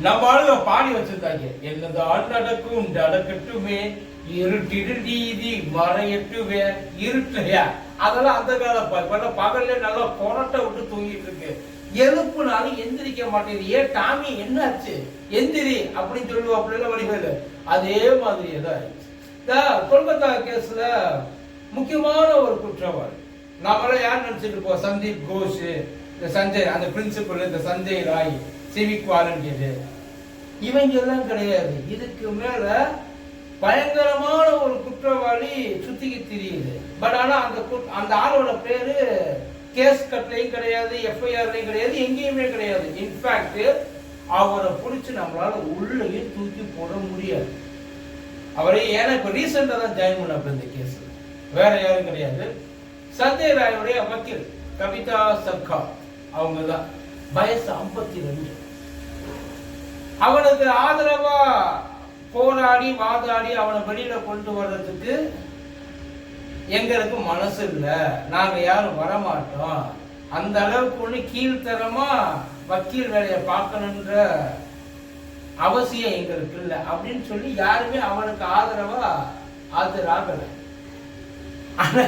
நம்ம ஆளுங்க பாடி வச்சிருந்தாங்க என்னதான் நடக்கும் நடக்கட்டுமே. இருட்டிடு நீதி மறையட்டுவே இருட்டையா அதெல்லாம் அந்த கால ப- பகல்ல நல்லா கொரட்டை விட்டு தூங்கிட்டு இருக்கு. எழுப்புனாலும் எந்திரிக்க மாட்டேங்குது. ஏன் டாமி என்னாச்சு எந்திரி அப்படின்னு சொல்லுவாப்புல வடிவேலு? அதே மாதிரி தான் ஆயிடுச்சு. இந்த கொல்கத்தா கேஸ்ல முக்கியமான ஒரு குற்றவாளி. நாமெல்லாம் யார் நினைச்சிட்டு இருப்போம் சந்தீப் கோஷ். இந்த சஞ்சய் அந்த பிரின்சிபல் இந்த சஞ்சய் ராய் சிவிக் வாலண்டியர் இவங்க எல்லாம் கிடையாது. இதுக்கு மேல பயங்கரமான ஒரு குற்றவாளி சுத்திக்கு திரியுது. பட் ஆனா அந்த குட்- அந்த ஆளோட பேரு கேஸ் கட்லையும் கிடையாது எஃப்ஐஆர்லையும் கிடையாது எங்கேயுமே கிடையாது. இன்ஃபேக்ட் அவரை பிடிச்சி நம்மளால உள்ளேயும் தூக்கி போட முடியாது. அவரை ஏன்னா இப்போ ரீசெண்டாக தான் ஜாயின் பண்ண இந்த கேஸ் வேற யாரும் கிடையாது. சஞ்சய் ராயோடைய வக்கீல் கவிதா சர்கார் அவங்க தான் வயசு ஐம்பத்தி ரெண்டு அவனுக்கு ஆதரவா போராடி வாதாடி அவனை வெளியில கொண்டு வர்றதுக்கு எங்களுக்கு மனசு இல்லை. நாங்க யாரும் வரமாட்டோம். அந்த அளவுக்கு ஒண்ணு கீழ்த்தரமா வக்கீல் வேலையை பார்க்கணுன்ற அவசியம் எங்களுக்கு இல்லை. அப்படின்னு சொல்லி யாருமே அவனுக்கு ஆதரவா ஆஜராகல ஆனா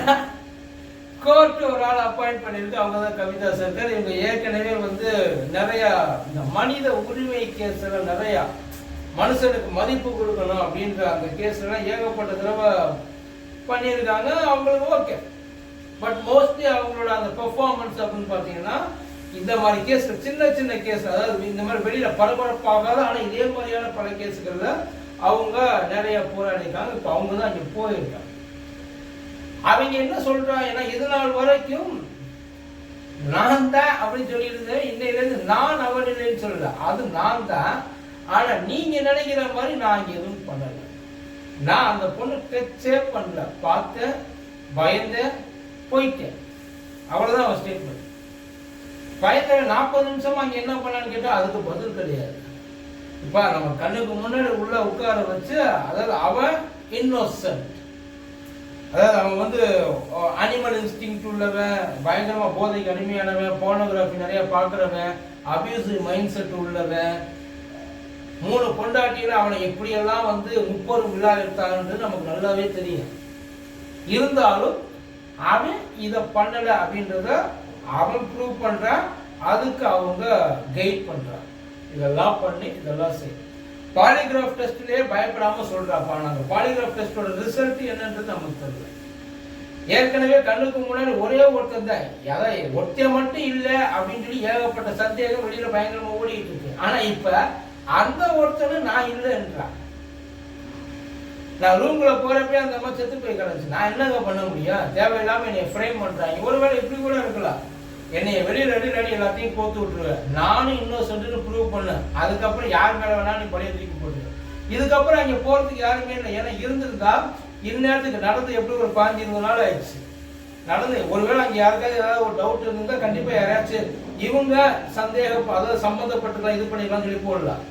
கோர்ட்டு ஒரு ஆள் அப்பாயிண்ட் பண்ணியிருக்கு. அவங்க தான் கவிதா சர்க்கார் இவங்க ஏற்கனவே வந்து நிறையா இந்த மனித உரிமை கேஸில் நிறையா மனுஷனுக்கு மதிப்பு கொடுக்கணும் அப்படின்ற அந்த கேஸ்லாம் ஏகப்பட்ட தடவை பண்ணியிருக்காங்க. அவங்களுக்கு ஓகே பட் மோஸ்ட்லி அவங்களோட அந்த பெர்ஃபார்மன்ஸ் அப்படின்னு பார்த்தீங்கன்னா இந்த மாதிரி கேஸ் சின்ன சின்ன கேஸ் அதாவது இந்த மாதிரி வெளியில் பரபரப்பாகாத ஆனால் இதே மாதிரியான பல கேஸுகளில் அவங்க நிறைய போராடிருக்காங்க இப்போ அவங்க தான் அங்கே போயிருக்காங்க. அவங்க என்ன சொல்றாங்க ஏன்னா இது நாள் வரைக்கும் நான் தான் அப்படின்னு சொல்லியிருந்தேன். இன்னையிலேருந்து நான் அவன் இல்லைன்னு சொல்லல. அது நான் தான் ஆனா நீங்க நினைக்கிற மாதிரி நான் இங்க எதுவும் பண்ணல. நான் அந்த பொண்ணு டச்சே பண்ணல. பார்த்த பயந்த போயிட்டேன். அவ்வளவுதான் அவன் ஸ்டேட்மெண்ட் பயந்த நாற்பது நிமிஷம் அங்க என்ன பண்ணான்னு கேட்டா அதுக்கு பதில் கிடையாது இப்ப நம்ம கண்ணுக்கு முன்னாடி உள்ள உட்கார வச்சு அதாவது அவன் இன்னோசன்ட் அதாவது அவன் வந்து அனிமல் இன்ஸ்டிங் உள்ளவன் பயங்கரமாக போதைக்கு அடிமையானவன் போனோகிராஃபி நிறைய பார்க்குறவன் அபியூசிவ் மைண்ட் செட் உள்ளவன். மூணு பொண்டாட்டியில் அவனை எப்படியெல்லாம் வந்து முப்பது விழா எடுத்தாங்கன்றது நமக்கு நல்லாவே தெரியும். இருந்தாலும் அவன் இதை பண்ணலை அப்படின்றத அவன் ப்ரூவ் பண்ணுறான் அதுக்கு அவங்க கைட் பண்ணுறான் இதெல்லாம் பண்ணி இதெல்லாம் செய்யும் பாலிகிராஃப் டெஸ்ட்லேயே பயப்படாம சொல்றாப்பா நாங்கள் பாலிகிராஃப் டெஸ்டோட ரிசல்ட் என்னன்றது நமக்கு தெரியல. ஏற்கனவே கண்ணுக்கு முன்னாடி ஒரே ஒருத்தன் தான். அதான் ஒருத்திய மட்டும் இல்லை அப்படின்னு சொல்லி ஏகப்பட்ட சந்தேகம் வெளியில பயங்கரமா ஓடிட்டு இருக்கு. ஆனா இப்ப அந்த ஒருத்தனும் நான் இல்லைன்றான் நான் ரூம்குள்ள போறப்பே அந்த அம்மா செத்து போய் கிடந்துச்சு. நான் என்னங்க பண்ண முடியும்? தேவையில்லாம என்னை ஃப்ரேம் பண்றாங்க. ஒருவேளை இப்படி கூட இருக்கலாம். என்னைய வெளியே ரெடி ரெடி எல்லாத்தையும் கோத்து விட்டுருவேன். நானும் இன்னொரு ப்ரூவ் பண்ணேன். அதுக்கப்புறம் யார் மேல வேணாலும் நீ பழைய தூக்கி போட்டு இதுக்கப்புறம் அங்கே போறதுக்கு யாருமே இல்லை. ஏன்னா இருந்திருந்தா இந்நேரத்துக்கு நடந்து எப்படி ஒரு பாஞ்சு இருபது நாள் ஆயிடுச்சு. நடந்து ஒருவேளை அங்கே யாருக்காவது ஏதாவது ஒரு டவுட் இருந்தா கண்டிப்பா யாராச்சும் இவங்க சந்தேகம் அதாவது சம்பந்தப்பட்டுலாம் இது பண்ணிடலாம் சொல்லி போடலாம்.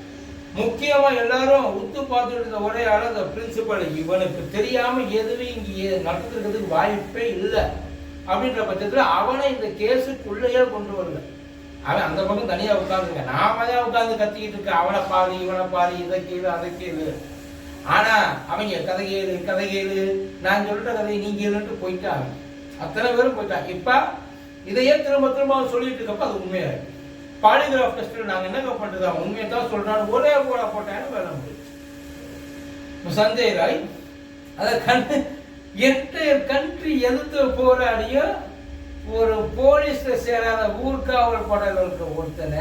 முக்கியமா எல்லாரும் உத்து பார்த்துட்டு இருந்த ஒரே ஆள் அந்த பிரின்சிபல் இவனுக்கு தெரியாம எதுவும் இங்கே நடந்துருக்கிறதுக்கு வாய்ப்பே இல்லை. அப்படின்ற பட்சத்துல அவனை இந்த கேஸுக்குள்ளேயே கொண்டு வரல அவன் அந்த பக்கம் தனியாக உட்காந்துங்க நாம தான் உட்காந்து கத்திக்கிட்டு இருக்க அவனை பாரு இவனை பாரு இதை கேளு அதை கேளு. ஆனா அவங்க கதை கேளு கதை கேளு. நான் சொல்ற கதையை நீங்க கேளுன்ட்டு போயிட்டாங்க அத்தனை பேரும் போயிட்டாங்க. இப்ப இதையே திரும்ப திரும்ப அவன் சொல்லிட்டு இருக்கப்ப அது உண்மையாயிருக்கு பாலிகிராஃப் டெஸ்ட்ல நாங்க என்னங்க பண்றது அவன் உண்மையை தான் சொல்றான் ஒரே போட போட்டான்னு வேலை முடியும்? சஞ்சய் ராய் அதை கண்டு என்டையர் கண்ட்ரி எதிர்த்து போராடியோ ஒரு போலீஸ்ல சேராத ஊர்காவல் படையில் இருக்க ஒருத்தனை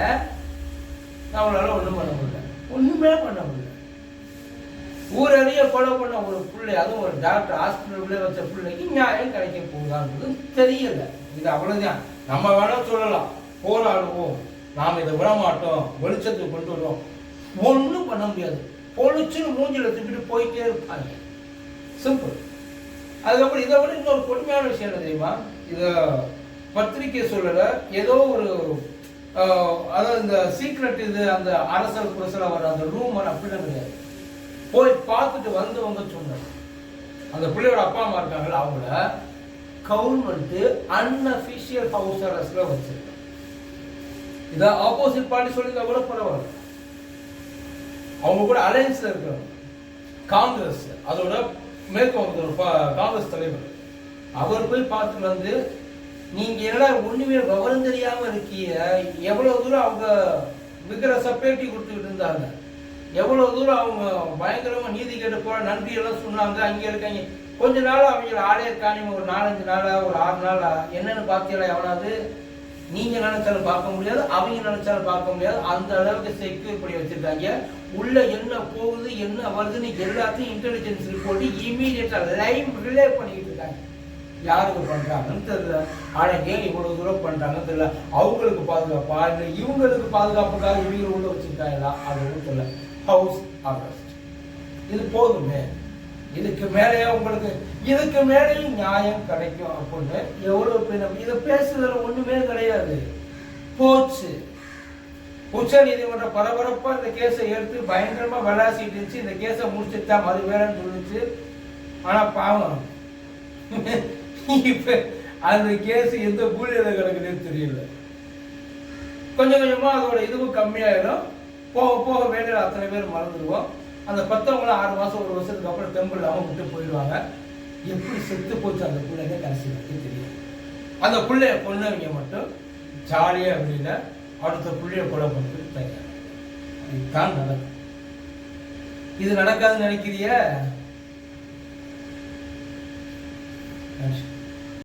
நம்மளால ஒன்றும் பண்ண முடியல. ஒன்றுமே பண்ண முடியல. ஊரறிய கொலை பண்ண ஒரு பிள்ளை அதுவும் ஒரு டாக்டர் ஹாஸ்பிட்டலுக்குள்ளே வச்ச பிள்ளைக்கு நியாயம் கிடைக்க போகுதான்றது தெரியல. இது அவ்வளோதான் நம்ம வேணால் சொல்லலாம். போராடுவோம். நாம் இதை விட மாட்டோம் வெளிச்சத்துக்கு கொண்டு வருவோம். ஒன்றும் பண்ண முடியாது. பொழிச்சுன்னு மூஞ்சில் தூக்கிட்டு போயிட்டே இருப்பாங்க. சிம்பிள் அதுக்கப்புறம் இதை விட இன்னொரு கொடுமையான விஷயம் என்ன தெரியுமா? இதை பத்திரிக்கை சூழல ஏதோ ஒரு அதாவது இந்த சீக்ரெட் இது அந்த அரசல் புரசல வர அந்த ரூமர் அப்படிலாம் கிடையாது. போய் பார்த்துட்டு வந்தவங்க சொன்னாங்க. அந்த பிள்ளையோட அப்பா அம்மா இருக்காங்களா அவங்கள கவர்மெண்ட் அன்அஃபிஷியல் ஹவுஸ் அரெஸ்ட்ல வச்சிருக்காங்க. இதை ஆப்போசிட் பார்ட்டி சொல்லியிருந்தா கூட பரவாயில்ல. அவங்க கூட அலையன்ஸ்ல இருக்கிறாங்க காங்கிரஸ் அதோட மேற்கு பா- காங்கிரஸ் தலைவர். அவர் போய் பார்த்துட்டு வந்து நீங்க என்னடா ஒண்ணுமே விவரம் தெரியாம இருக்கீங்க? எவ்வளவு தூரம் அவங்க விக்கிரச பேட்டி கொடுத்துக்கிட்டு இருந்தாங்க? எவ்வளவு தூரம் அவங்க பயங்கரமா நீதி கேட்டு போகிற நன்றி எல்லாம் சொன்னாங்க அங்கே இருக்காங்க. கொஞ்ச நாள் அவங்க ஆலய காணி ஒரு நாலஞ்சு நாளா ஒரு ஆறு நாளா என்னன்னு பார்த்தீங்களா எவனாவது? நீங்க நினைச்சாலும் பார்க்க முடியாது அவங்க நினைச்சாலும் பார்க்க முடியாது. அந்த அளவுக்கு செக்யூர் பண்ணி வச்சிருக்காங்க. உள்ள என்ன போகுது என்ன வருதுன்னு எல்லாத்தையும் இன்டெலிஜென்ஸ் ரிப்போர்ட் இமீடியட்டா லைவ் ரிலே பண்ணிக்கிட்டு இருக்காங்க. யாருக்கு பண்றாங்கன்னு தெரியல. ஆனா ஏன் இவ்வளவு தூரம் பண்றாங்கன்னு தெரியல. அவங்களுக்கு பாதுகாப்பா? இல்ல இவங்களுக்கு பாதுகாப்புக்காக இவங்க உள்ள வச்சிருக்காங்களா? அப்படின்னு தெரியல. ஹவுஸ் அரெஸ்ட் இது போதுமே. இதுக்கு மேலேயே உங்களுக்கு? இதுக்கு மேலேயும் நியாயம் கிடைக்கும் அப்படின்னு எவ்வளவு பேர் இதை பேசுறதுல ஒண்ணுமே கிடையாது. போச்சு. உச்ச நீதிமன்றம் பரபரப்பா இந்த கேஸை எடுத்து பயங்கரமா விளாசிட்டு இருந்துச்சு. இந்த கேஸை முடிச்சுட்டா மறு வேலைன்னு சொல்லிச்சு. ஆனா பாவம். இப்ப அந்த கேஸ் எந்த பூலியில கிடக்குதுன்னு தெரியல. கொஞ்சம் கொஞ்சமா அதோட இதுவும் கம்மியாயிடும். போக போக வேண்டிய அத்தனை பேர் மறந்துடுவோம். அந்த பத்தவங்களும் ஆறு மாதம் ஒரு வருஷத்துக்கு அப்புறம் டெம்பிள் அவங்க விட்டு போயிடுவாங்க. எப்படி செத்து போச்சு அந்த பிள்ளைங்க கடைசி வரைக்கும் தெரியும் அந்த பிள்ளைய பொண்ணவங்க மட்டும் ஜாலியாக வெளியில் அடுத்த பிள்ளைய கொலை பண்ணிட்டு தயார். இதுதான் நடக்கும். இது நடக்காதுன்னு நினைக்கிறிய?